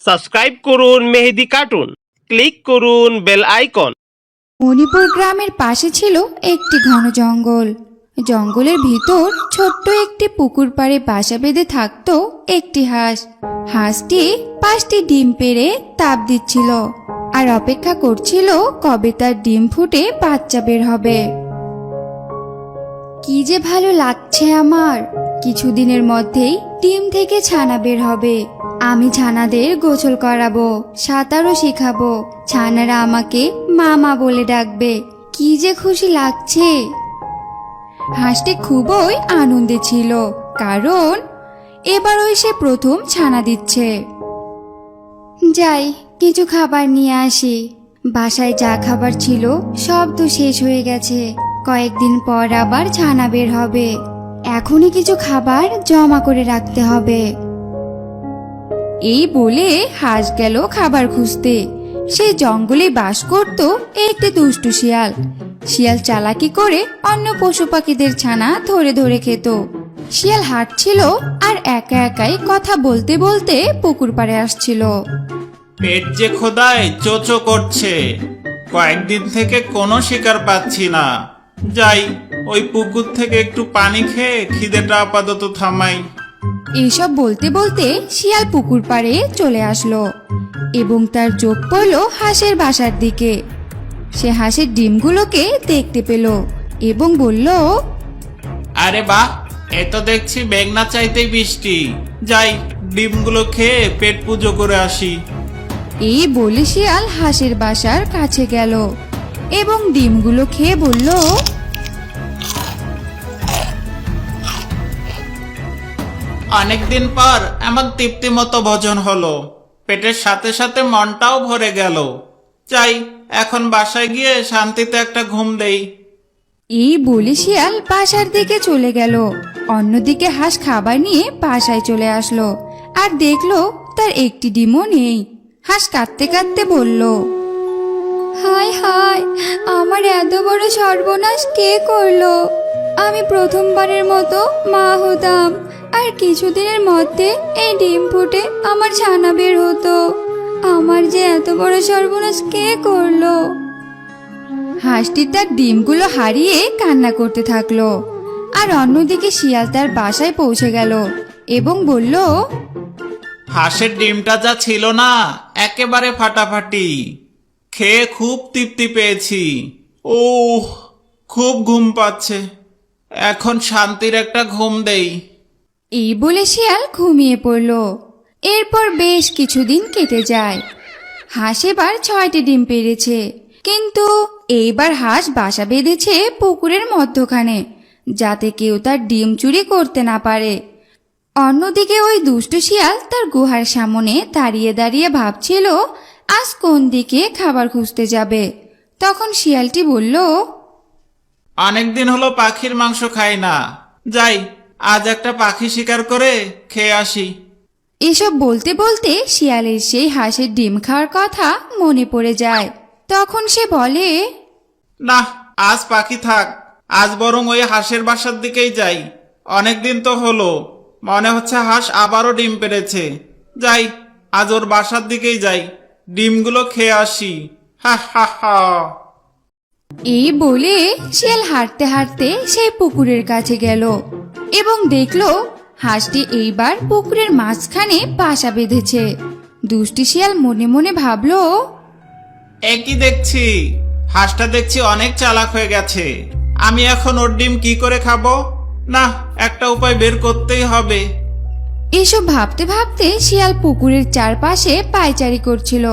Subscribe করুন Mehedi cartoon. Click করুন bell icon. Manipur গ্রামের পাশে ছিল একটি ঘন জঙ্গল। জঙ্গলের ভিতর ছোট্ট একটি পুকুর পাড়ে বাসা বেঁধে থাকতো একটি হাঁস। হাঁসটি পাঁচটি ডিম পেড়ে তাপ দিচ্ছিল আর অপেক্ষা করছিল কবে তার ডিম ফুটে বাচ্চা বের হবে। কি যে ভালো লাগছে আমার! কিছুদিনের মধ্যেই ডিম থেকে ছানা বের হবে। আমি ছানাদের গোসল করাবো, সাঁতারও শিখাবো। ছানারা আমাকে মামা বলে ডাকবে। কি যে খুশি লাগছে। হাঁসটি খুবই আনন্দে ছিল, কারণ এবার ওই সে প্রথম ছানা দিচ্ছে। যাই, কিছু খাবার নিয়ে আসি। বাসায় যা খাবার ছিল, সব তো শেষ হয়ে গেছে। কয়েকদিন পর আবার ছানা বের হবে। এখনই কিছু খাবার জমা করে রাখতে হবে। এই বলে হাঁস গেল খাবার খুঁজতে। সে জঙ্গলে বাস করত একটি দুষ্টু শিয়াল। শিয়াল চালাকি করে অন্য পশু পাখিদের ছানা ধরে ধরে খেত। শিয়াল হাঁটছিল আর একা একাই কথা বলতে বলতে পুকুর পাড়ে আসছিল। পেট যে খোদায় চোচো করছে। কয়েকদিন থেকে কোনো শিকার পাচ্ছি না। যাই ওই পুকুর থেকে একটু পানি খেয়ে খিদেটা আপাতত থামাই। এইসব বলতে বলতে শিয়াল পুকুর পাড়ে চলে আসলো এবং তার চোখ পড়ল হাঁসের বাসার দিকে। সে হাঁসের ডিমগুলোকে দেখতে পেল এবং বলল আরে বাহ এ তো দেখছি মেঘনা চাইতেই বৃষ্টি যাই ডিমগুলো খেয়ে পেট পুজো করে আসি। এই বলে শিয়াল হাঁসের বাসার কাছে গেল এবং ডিমগুলো খেয়ে বলল অনেকদিন পর এমন তৃপ্তি মতো ভোজন হলো। পেটের সাথে সাথে মনটাও ভরে গেল। যাই এখন বাসায় গিয়ে শান্তিতে একটা ঘুম দেই। এই বলে শিয়াল বাসার দিকে চলে গেল। অন্যদিকে হাঁস খাবার নিয়ে বাসায় চলে আসলো। আর দেখল তার একটি ডিমও নেই। হাঁস কাঁদতে কাঁদতে বলল হায় হায় আমার এত বড় সর্বনাশ কে করল? আমি প্রথমবারের মতো মা হতাম। আর কিছুদিনের মধ্যে এই ডিম ফুটে আমার ছানা বের হতো। আমার যে এত বড় সর্বনাশ কে করল? হাঁসটি তার ডিমগুলো হারিয়ে কান্না করতে থাকল। আর অন্যদিকে শিয়াল তার বাসায় পৌঁছে গেল এবং বলল, হাঁসের ডিমটা যা ছিল না, একেবারে ফাটাফাটি। খেয়ে খুব তৃপ্তি পেয়েছি। ও খুব ঘুম পাচ্ছে। এখন শান্তির একটা ঘুম দেই। এই বলে শিয়াল ঘুমিয়ে পড়ল। এরপর বেশ কিছুদিন কেটে যায়। হাঁস এবার ছয়টি ডিম পেরেছে কিন্তু এইবার হাঁস বাসা বেঁধেছে পুকুরের মধ্যখানে, যাতে কেউ তার ডিম চুরি করতে না পারে। অন্যদিকে ওই দুষ্টু শিয়াল তার গুহার সামনে দাঁড়িয়ে দাঁড়িয়ে ভাবছিল, আজ কোন দিকে খাবার খুঁজতে যাবে? তখন শিয়ালটি বলল অনেকদিন হলো পাখির মাংস খাই না। যাই আজ একটা পাখি শিকার করে খেয়ে আসি। এসব বলতে বলতে শিয়ালের সেই হাঁসের ডিম খাওয়ার কথা মনে পড়ে যায়। তখন সে বলে না আজ পাখি থাক। আজ বরং ওই হাঁসের বাসার দিকেই যাই। অনেকদিন তো হলো। মনে হচ্ছে হাঁস আবারও ডিম পেড়েছে। যাই আজ ওর বাসার দিকেই যাই। ডিমগুলো খেয়ে আসি। হা হা হা। এই বলে শিয়াল হাঁটতে হাঁটতে সেই পুকুরের কাছে গেল। এবং দেখল হাঁসটি এইবার পুকুরের মাঝখানে বাসা বেঁধেছে। দুষ্টি শিয়াল মনে মনে ভাবলো একই দেখছি? হাঁসটা দেখছি অনেক চালাক হয়ে গেছে। আমি এখন ওর ডিম কি করে খাব? না একটা উপায় বের করতেই হবে। এসব ভাবতে ভাবতে শিয়াল পুকুরের চারপাশে পায়চারি করছিল।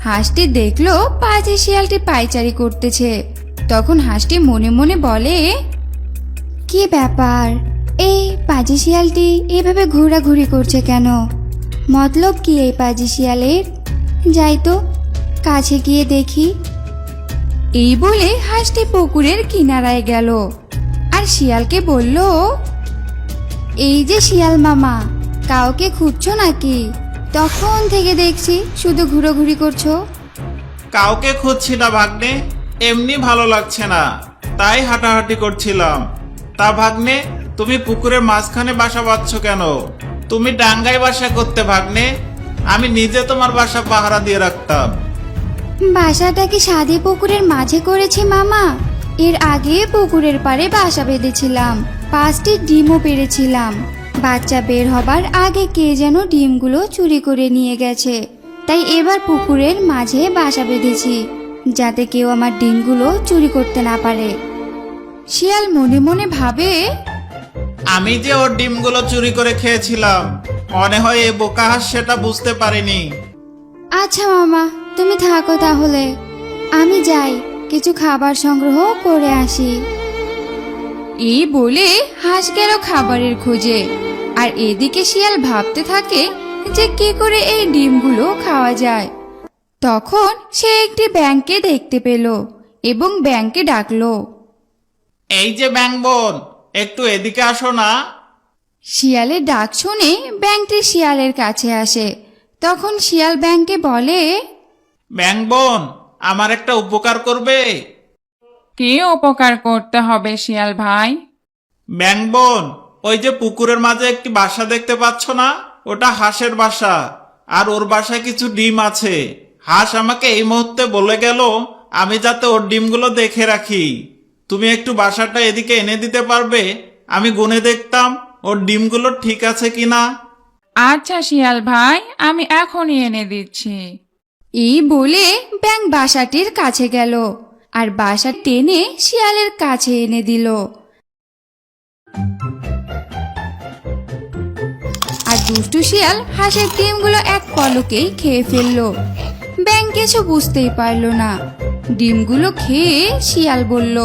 হাঁসটি দেখল পাঁচে শিয়ালটি পায়চারি করতেছে। তখন হাঁসটি মনে মনে বলে কি ব্যাপার? এই পাজি শিয়ালটি এভাবে ঘোরাঘুরি করছে কেন? মতলব কি এই পাজি শিয়ালের? যাই তো, কাছে গিয়ে দেখি। এই বলে হাঁসটি পুকুরের কিনারায় গেল। আর শিয়ালকে বলল, এই যে শিয়াল মামা, কাউকে খুঁজছো নাকি? তখন থেকে দেখছি শুধু ঘুরোঘুরি করছ। কাউকে খুঁজছি না ভাগ্নে, এমনি ভালো লাগছে না। তাই হাঁটাহাঁটি করছিলাম। তা ভাগ্নে তুমি পুকুরের মাঝখানে বাসা বাঁধছ কেন? তুমি ডাঙ্গায় বাসা করতে ভাগ্নে, আমি নিজে তোমার বাসা পাহারা দিয়ে রাখতাম। বাসাটা কি সাদে পুকুরের মাঝে করেছি, মামা? এর আগে পুকুরের পাড়ে বাসা বেঁধেছিলাম, পাঁচটি ডিমও পেরেছিলাম বাচ্চা বের হবার আগে কে যেন ডিমগুলো চুরি করে নিয়ে গেছে। তাই এবার পুকুরের মাঝে বাসা বেঁধেছি, যাতে কেউ আমার ডিমগুলো চুরি করতে না পারে। শিয়াল মনে মনে ভাবে আমি যে ওর ডিমগুলো চুরি করে খেয়েছিলাম মনে হয় এই বোকা হাঁস সেটা বুঝতে পারেনি। আচ্ছা মামা তুমি থাকো তাহলে। আমি যাই কিছু খাবার সংগ্রহ করে আসি। এই বলে হাঁস গেল খাবারের খোঁজে আর এদিকে শিয়াল ভাবতে থাকে যে কি করে এই ডিমগুলো খাওয়া যায়। তখন সে একটি ব্যাংকে দেখতে পেল এবং ব্যাংকে ডাকলো এই যে ব্যাং বোন একটু এদিকে আসো না। শিয়ালের ডাক শুনে ব্যাংকটি শিয়ালের কাছে আসে। তখন শিয়াল ব্যাংকে বলে ব্যাং বোন আমার একটা উপকার করবে। কি উপকার করতে হবে শিয়াল ভাই? ব্যাং বোন ওই যে পুকুরের মাঝে একটি বাসা দেখতে পাচ্ছ না? ওটা হাঁসের বাসা আর ওর বাসায় কিছু ডিম আছে। হাঁস আমাকে এই মুহূর্তে বলে গেল আমি যাতে ওর ডিমগুলো দেখে রাখি। তুমি একটু বাসাটা এদিকে এনে দিতে পারবে? আমি গুনে দেখতাম ওর ডিমগুলো ঠিক আছে কিনা? আচ্ছা শিয়াল ভাই আমি এখনই এনে দিচ্ছি। এই বলে ব্যাং বাসাটির কাছে গেল আর বাসা টেনে শিয়ালের কাছে এনে দিল। আর দুষ্টু শিয়াল হাঁসের ডিমগুলো এক পলকেই খেয়ে ফেলল। কিছু বুঝতেই পারল না। ডিমগুলো খেয়ে শিয়াল বলল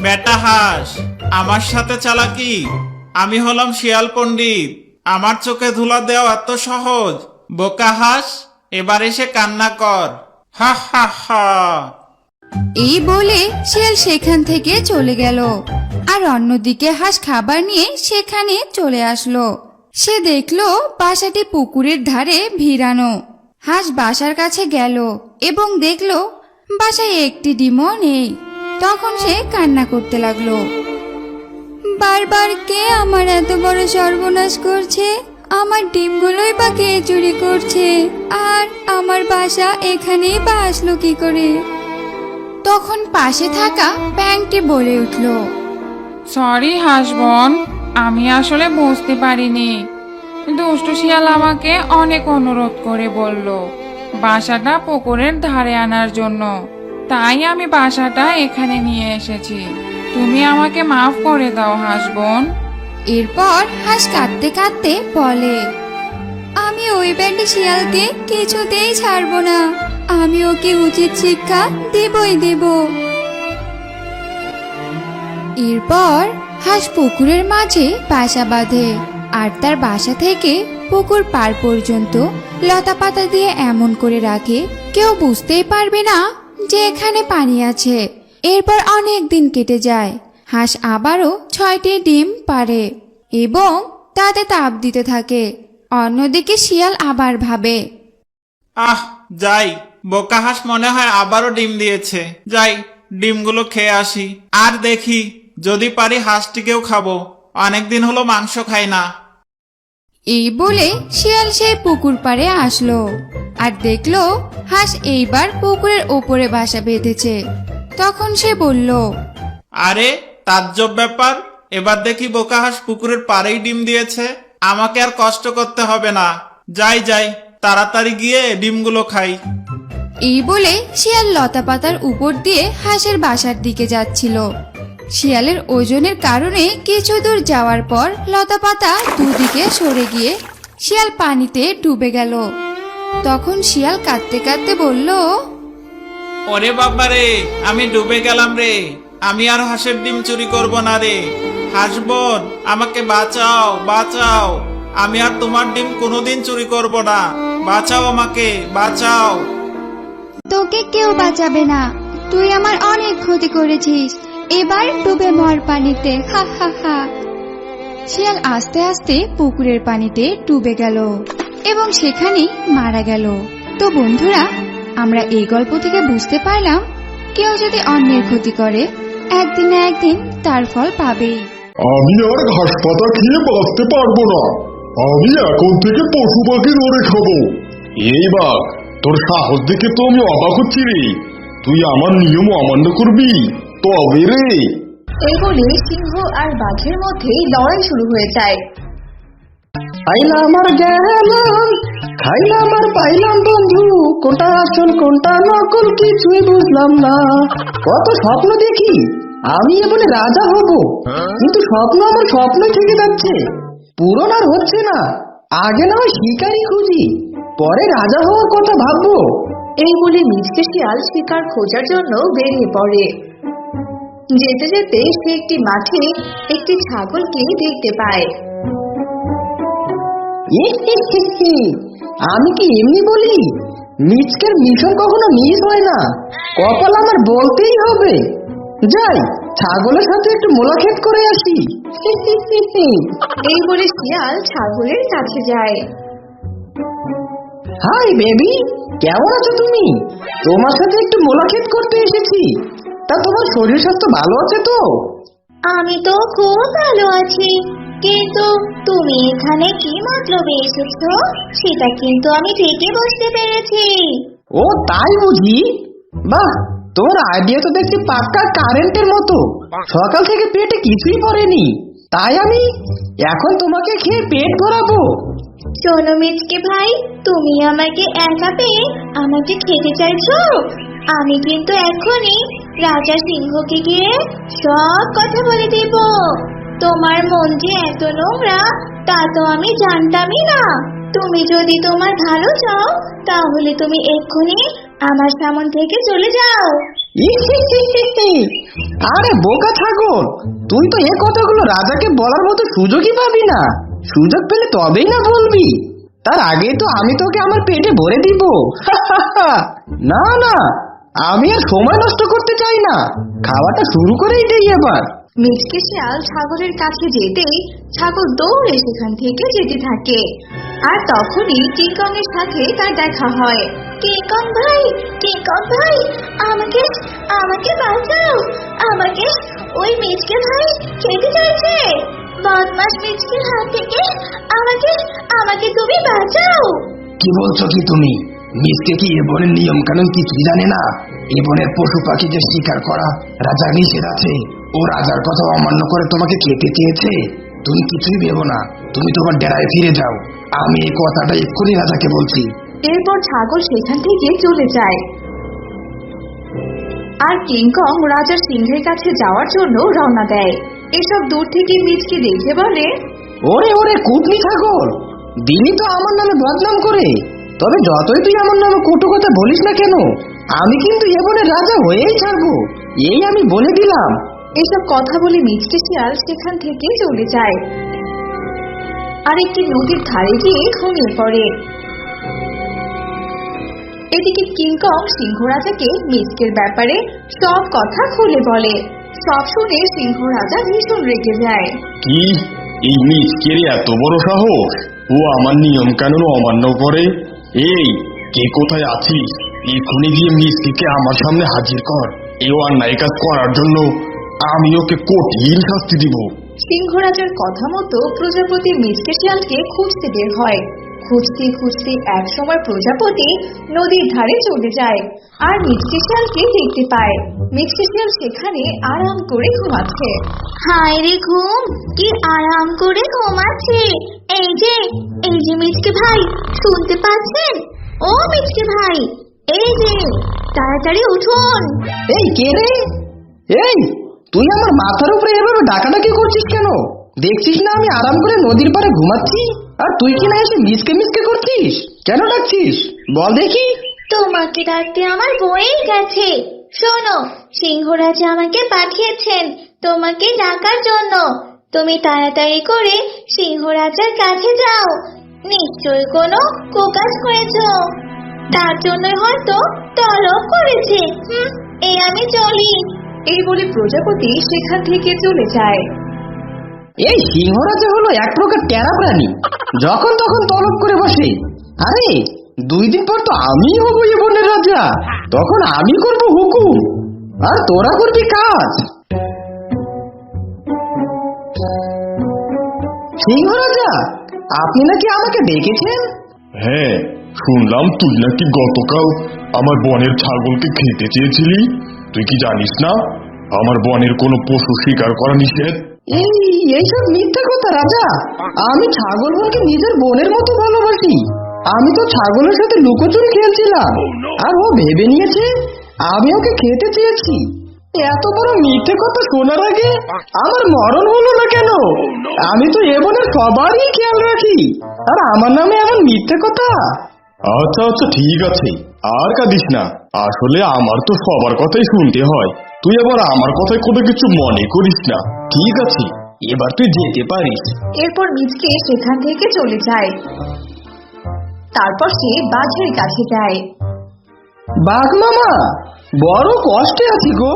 বেটা হাঁস আমার সাথে চালাকি। আমি হলাম শিয়াল পণ্ডিত। আমার চোখে ধুলা দেওয়া এত সহজ। বোকা হাঁস এবার এসে কান্না কর। হা হা হা। এই বলে শিয়াল সেখান থেকে চলে গেল। আর অন্যদিকে হাঁস খাবার নিয়ে সেখানে চলে আসলো। সে দেখল বাসাটি পুকুরের ধারে ভিড়ানো। হাঁস বাসার কাছে গেল এবং দেখল বাসায় একটি ডিমও নেই। তখন সে কান্না করতে লাগল। বারবার কে আমার এত বড় সর্বনাশ করছে? আমার ডিমগুলোই বা কে চুরি করছে? আর আমার বাসা এখানেই বা আসলো কি করে? তখন পাশে থাকা ব্যাংকটি বলে উঠল সরি হাসবন, আমি আসলে বুঝতে পারিনি। দুষ্টু শিয়াল আমাকে অনেক অনুরোধ করে বলল, বাসাটা পুকুরের ধারে আনার জন্য। তাই আমি বাসাটা এখানে নিয়ে এসেছি। তুমি আমাকে মাফ করে দাও হাসবন এরপর হাঁস কাঁদতে কাঁদতে বলে, আমি ওই ব্যান্ডি শিয়ালকে কিছুতেই ছাড়বো না। আমি ওকে উচিত শিক্ষা দেবই দেব। এরপর হাঁস পুকুরের মাঝে বাসা বাঁধে। আর তার বাসা থেকে পুকুর পার পর্যন্ত লতা পাতা দিয়ে এমন করে রাখে, কেউ বুঝতেই পারবে না যে এখানে পানি আছে। এরপর অনেক দিন কেটে যায়, হাঁস আবারও ছয়টি ডিম পারে এবং তাতে তাপ দিতে থাকে, অন্যদিকে শিয়াল আবার ভাবে, আহ, যাই, বোকা হাঁস মনে হয় আবারও ডিম দিয়েছে। যাই, ডিমগুলো খেয়ে আসি। আর দেখি, যদি পারি হাঁসটিকেও খাব। অনেকদিন হলো মাংস খাই না। এই বলে শিয়াল সেই পুকুর পাড়ে আসলো। আর দেখল হাঁস এইবার পুকুরের ওপরে বাসা বেঁধেছে। তখন সে বলল আরে তাজ্জব ব্যাপার এবার দেখি বোকা হাঁস পুকুরের পাড়েই ডিম দিয়েছে। আমাকে আর কষ্ট করতে হবে না। যাই যাই তাড়াতাড়ি গিয়ে ডিমগুলো খাই। এই বলে শিয়াল লতা পাতার উপর দিয়ে হাঁসের বাসার দিকে যাচ্ছিল। শিয়ালের ওজনের কারণে কিছু দূর যাওয়ার পর লতা পাতা দুদিকে সরে গিয়ে শিয়াল পানিতে ডুবে গেল। তখন শিয়াল কাঁদতে কাঁদতে বলল ওরে বাবা রে আমি ডুবে গেলাম রে। আমি আর হাঁসের ডিম চুরি করব না রে। হাঁস বোন আমাকে বাঁচাও বাঁচাও। আমি আর তোমার ডিম কোনোদিন চুরি করব না। বাঁচাও আমাকে বাঁচাও। তোকে কেউ বাঁচাবে না। তুই আমার অনেক ক্ষতি করেছিস। এবার ডুবে মর পানিতে, হা হা হা। শিয়াল আস্তে আস্তে পুকুরের পানিতে ডুবে গেল এবং সেখানেই মারা গেল। তো বন্ধুরা, আমরা এই গল্প থেকে বুঝতে পারলাম, কেউ যদি অন্যের ক্ষতি করে, একদিন না একদিন তার ফল পাবেই। আমি আর ঘাস পাতা খেয়ে বাঁচতে পারব না। আমি এখন থেকে পশু পাখি ধরে খাব। এই তোর সাহস দেখে তো আমি অবাক হচ্ছি রে। তুই আমার নিয়ম অমান্য করবি। এই বলে সিংহ আর বাঘের মধ্যে লড়াই শুরু হয়ে যায়। পাইলাম আর গেলাম খাইলাম আর পাইলাম বন্ধু কোনটা আসল কোনটা নকল কিছুই বুঝলাম না। কত স্বপ্ন দেখি আমি এবারে রাজা হব কিন্তু স্বপ্ন আমার স্বপ্ন থেকে যাচ্ছে। পূরণ আর হচ্ছে না আগে না শিকারই খুঁজি পরে রাজা হওয়ার কথা ভাববো। এই বলে মিচকে শিয়াল শিকার খোঁজার জন্য বেরিয়ে পড়ে। যেতে যেতে সে একটি মাঠে একটি ছাগলকে দেখতে পায়। আমি কি এমনি বলি মিচকের মিশন কখনো মিস হয় না কপাল আমার বলতেই হবে যাই ছাগলের সাথে একটু মোলাক্ষেপ করে আসি এই বলে শিয়াল ছাগলের কাছে যায় হাই বেবি কেমন আছো তুমি তোমার সাথে একটু মোলাক্ষেপ করতে এসেছি তা তোমার শরীর স্বাস্থ্য ভালো আছে তো? আমি তো খুব ভালো আছি। কিন্তু তুমি এখানে কি মতলবে এসেছ? সেটা কিন্তু আমি ঠিকই বুঝতে পেরেছি। ও তাই বুঝি বাহ তোমার আইডিয়া তো দেখছি পাক্কা কারেন্টের মতো। সকাল থেকে পেটে কিছুই পড়েনি। তাই আমি এখন তোমাকে খেয়ে পেট ভরাবো। শোনো মিচকে ভাই, তুমি আমাকে একা পেয়ে আমাকে খেতে চাইছো? আমি কিন্তু এখনই রাজা সিংহকে গিয়ে সব কথা বলে দেব। তোমার মন যে এত নোংরা, তা তো আমি জানতামই না। তুমি যদি তোমার ভালো চাও, তাহলে তুমি এক্ষুনি আমার সামন থেকে চলে যাও। আরে বোকা ছাগল, তুই তো এ কথাগুলো রাজাকে বলার মতো সুযোগই পাবি না। সুযোগ পেলে তবেই না বলবি। তার আগে তো আমি তোকে আমার পেটে ভরে দিব। না না, আমি আর সময় নষ্ট করতে চাই না। খাওয়াটা শুরু করেই দেই এবার। মিচকে শিয়াল ছাগলের কাছে যেতেই ছাগল দৌড়ে সেখান থেকে যেতে থাকে। আর তখনই কিংকং এর সাথে তার দেখা হয়। কিংকং ভাই কিংকং ভাই, আমাকে আমাকে বাঁচাও, আমাকে, ওই মিচকে ভাই, খেতে চাইছে। বদমাস মিচকের হাত থেকে আমাকে আমাকে তুমি বাঁচাও। কি বলছো কি তুমি? মিসকে কি এ বনের নিয়ম কানুন কিছুই জানে না? এ বনের পশু পাখি যে শিকার করা রাজার নিষেধ আছে। ও রাজার কথা অমান্য করে তোমাকে খেতে চেয়েছে। তুমি কিছুই ভেবো না। তুমি তোমার ডেরায় ফিরে যাও। আমি এই কথাটা এক্ষুনি রাজাকে বলছি। এরপর ছাগল সেখান থেকে চলে যায়। আর কিংকং রাজার সিংহের কাছে যাওয়ার জন্য রওনা দেয়। এসব দূর থেকে মিচকে দেখে বলে ওরে ওরে কুটনি ছাগল দিলি তো আমার নামে বদনাম করে। তবে যতই তুই আমার নামে কটু কথা বলিস না কেন আমি কিন্তু এ বনের রাজা হয়েই ছাড়বো। এই আমি বলে দিলাম। এসব কথা বলে মিচকে শিয়াল সেখান থেকে চলে যায়। আর একটি নদীর ধারে গিয়ে ঘুমিয়ে পড়ে। এদিকে কিংকং সিংহ রাজাকে মিচকের ব্যাপারে সব কথা খুলে বলে। সব শুনে সিংহ রাজা ভীষণ রেগে যায়। কি? এই মিসকের এত বড় সাহস? ও আমার নিয়ম কানুন অমান্য করে? এই কে কোথায় আছিস? এক্ষুনি গিয়ে মিসকে আমার সামনে হাজির কর। এই অন্যায় কাজ করার জন্য আমি ওকে কঠিন শাস্তি দিব। সিংহ রাজার কথা মতো প্রজাপতি মিচকে শিয়ালকে খুঁজতে বের হয়। খুঁজতে খুঁজতে এক সময় প্রজাপতি নদীর ধারে চলে যায় আর মিচকে শিয়ালকে দেখতে পায়। মিচকে শিয়াল সেখানে আরাম করে ঘুমাচ্ছে। হায় রে ঘুম কি আরাম করে ঘুমাচ্ছে। এই যে এই যে মিচকে ভাই শুনতে পাচ্ছেন? ও মিচকে ভাই এই যে তাড়াতাড়ি উঠুন। এই কে রে? এই তুই আমার মাথার উপরে এভাবে ডাকাডাকি করছিস কেন? দেখছিস না আমি আরাম করে নদীর পাড়ে ঘুমাচ্ছি? আর তুই কি না এসে মিসকে মিসকে করছিস? কেন ডাকছিস? বল দেখি। তোমাকে ডাকতে আমার বয়েই গেছে। শোনো সিংহরাজা আমাকে পাঠিয়েছেন তোমাকে ডাকার জন্য। তুমি তাড়াতাড়ি করে সিংহরাজার কাছে যাও। নিশ্চয়ই কোনো কুকাজ করেছ। তার জন্য হয়তো তলব করেছে। এই আমি চলি। এই বলে প্রজাপতি সেখান থেকে চলে যায়। এই সিংহরাজা হলো এক প্রকার টেরা প্রাণী। যখন তখন তলব করে বসে। আরে, দুই দিন পর তো আমি হব এ বনের রাজা। তখন আমি করব হুকুম। আর তোরা করবি কাজ। সিংহরাজা, আপনি নাকি আমাকে ডেকেছেন? হ্যাঁ শুনলাম তুই নাকি গতকাল আমার বনের ছাগলকে খেতে চেয়েছিলি। তুই কি জানিস না, আমার বনের কোনো পশু শিকার করা নিষেধ? এই এইসব মিথ্যা কথা রাজা। আমি ছাগল বোনকে নিজের বোনের মতো ভালোবাসি। আমি তো ছাগলের সাথে লুকোচুরি খেলছিলাম। আর ও ভেবে নিয়েছে আমি ওকে খেতে চেয়েছি। এত বড় মিথ্যে কথা শোনার আগে আমার মরণ হলো না কেন? আমি তো এ বোনের সবারই খেয়াল রাখি। আর আমার নামে এমন মিথ্যে কথা? আচ্ছা আচ্ছা ঠিক আছে। আর কাঁদিস না। আসলে আমার তো সবার কথাই শুনতে হয়। তুই আবার আমার কথায় কোনো কিছু মনে করিস না। ঠিক আছে এবার তুই যেতে পারিস। এরপর মিচকে সেখান থেকে চলে যায়। তারপর সে বাঘের কাছে যায়। বাঘ মামা বড় কষ্টে আছি গো।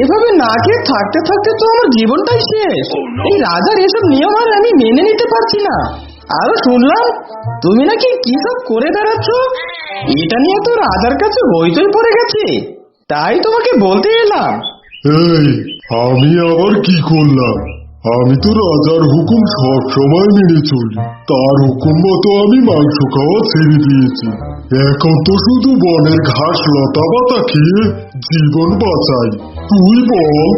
এভাবে না খেয়ে থাকতে থাকতে তো আমার জীবনটাই শেষ। এই রাজার এসব নিয়ম আর আমি মেনে নিতে পারছি না। আরও শুনলাম, তুমি নাকি কি সব করে বেড়াচ্ছ? এটা নিয়ে তো রাজার কাছে হইচই পড়ে গেছে। তাই তোমাকে বলতে এলাম। এই, আমি আবার কি করলাম? আমি তো রাজার হুকুম সব সময় মেনে চলি। তার হুকুম মতো আমি মাংস খাওয়া ছেড়ে দিয়েছি। এখন তো শুধু বনের ঘাস লতা পাতা খেয়ে জীবন বাঁচাই। তুই বল,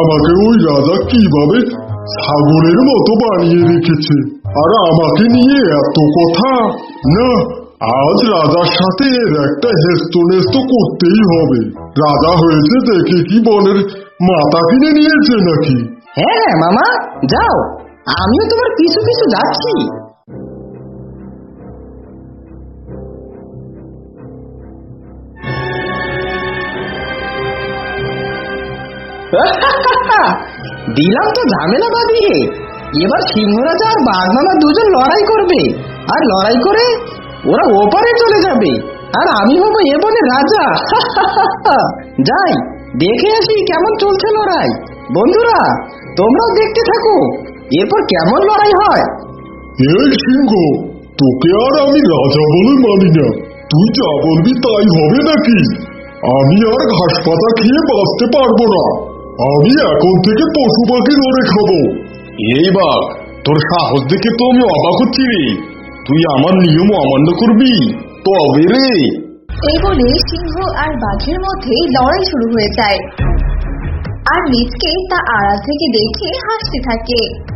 আমাকে ওই রাজা কীভাবে ছাগলের মতো বানিয়ে রেখেছে? আর আমাকে নিয়ে এত কথা? না, আজ রাজার সাথে এর একটা হেস্ত নেস্ত করতেই হবে। রাজা হয়েছে দেখে কি বনের মাথা কিনে নিয়েছে নাকি? হ্যাঁ হ্যাঁ মামা, যাও। আমিও তোমার পিছু পিছু যাচ্ছি। দিলাম তো ঝামেলা বাঁধিয়ে এবার সিংহরাজা আর বাঘমামা দুজন লড়াই করবে। আর লড়াই করে ওরা ওপারে চলে যাবে। আর আমি হব এ বনে রাজা। যাই, দেখে আসি কেমন চলছে লড়াই। বন্ধুরা, তোমরাও দেখতে থাকো। এরপর কেমন লড়াই হয়? সিংহ, তোকে আর আমি রাজা বলে মানি না। তুই যা বলবি তাই হবে নাকি? আমি আর ঘাস পাতা খেয়ে বাঁচতে পারব না। আমি এখন থেকে পশু পাখি ধরে খাব। এই বাঘ তোর সাহস দেখে তো আমি অবাক হচ্ছি রে। তুই আমার নিয়ম অমান্য করবি। তবে রে। এই বলে সিংহ আর বাঘের মধ্যে লড়াই শুরু হয়ে যায়। আর মিচকে তা আড়াল থেকে দেখে হাসতে থাকে।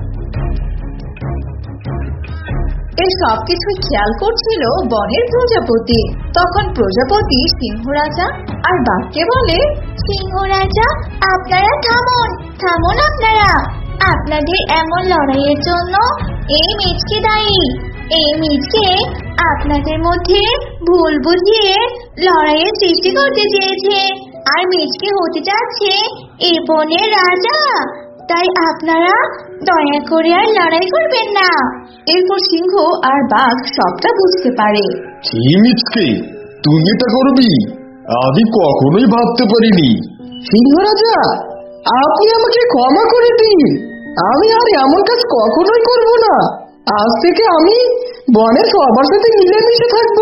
এই সবকিছু খেয়াল করছিল বনের প্রজাপতি। তখন প্রজাপতি সিংহ রাজা আর বাঘকে বলে, সিংহ রাজা, আপনারা থামুন থামুন আপনারা। আপনাদের এমন লড়াইয়ের জন্য এই মিচকে দায়ী। এই মিচকে আপনাদের মধ্যে ভুল বুঝিয়ে লড়াইয়ের সৃষ্টি করতে চেয়েছে। আর মিচকে হতে যাচ্ছে এই বনের রাজা। তাই আপনারা দয়া করে আর লড়াই করবেন না। এরপর সিংহ আর বাঘ সবটা বুঝতে পারে। মিচকে? তুই এটা করবি? আমি কখনোই ভাবতে পারিনি। সিংহরাজা আপনি আমাকে ক্ষমা করে দিন। আমি আর এমন কাজ কখনোই করব না। আজ থেকে আমি বনের সবার সাথে মিলেমিশে থাকব।